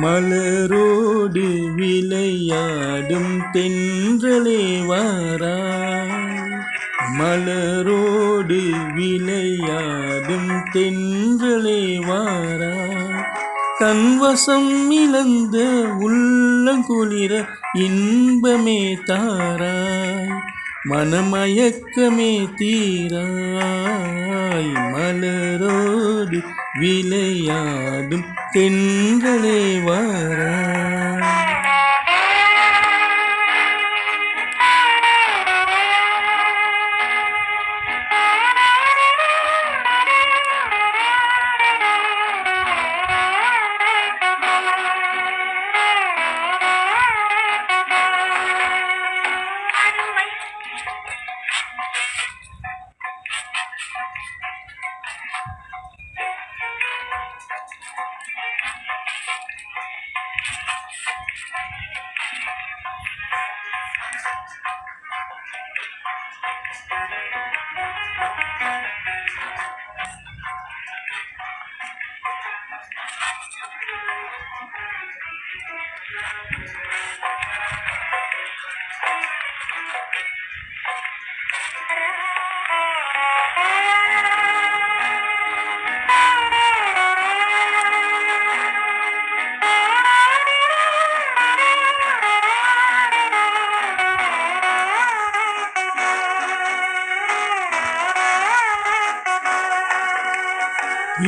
மலரோடு விளையாடும் தென்றலே வாராய் மலரோடு விளையாடும் தென்றலே வாராய் கண்வசம் இழந்த உள்ளங்குளிர இன்பமே தாராய். மனமயக்கமே தீராய். மலரோடு விளையாடும் தென்றலே வர.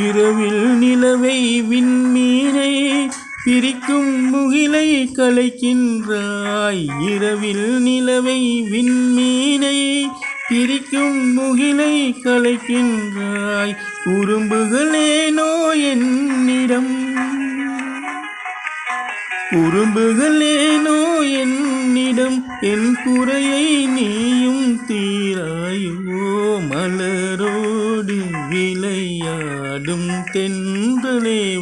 இரவில் நிலவை விண்மீனை பிரிக்கும் முகிலை கலைக்கின்றாய். இரவில் நிலவை விண்மீனை பிரிக்கும் முகிலை கலைக்கின்றாய். குறும்புகளேனோ என்னிடம். குறும்புகளேனோ என்னிடம். என் குறையை நீயும் தீராயோ மலரோடு விளையாடும் தென்றலே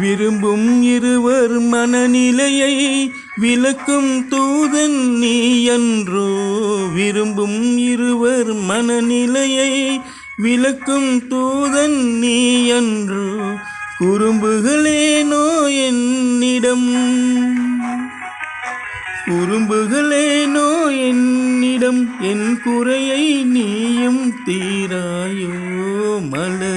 விரும்பும் இருவர் மனநிலையை விளக்கும் தூதன் நீ என்றோ விரும்பும் இருவர் மனநிலையை விளக்கும் தூதன் நீ என்றோ குறும்புகளேனோ என்னிடம். குறும்புகளேனோ என்னிடம். என் குறையை நீயும் தீராயோ. மலர்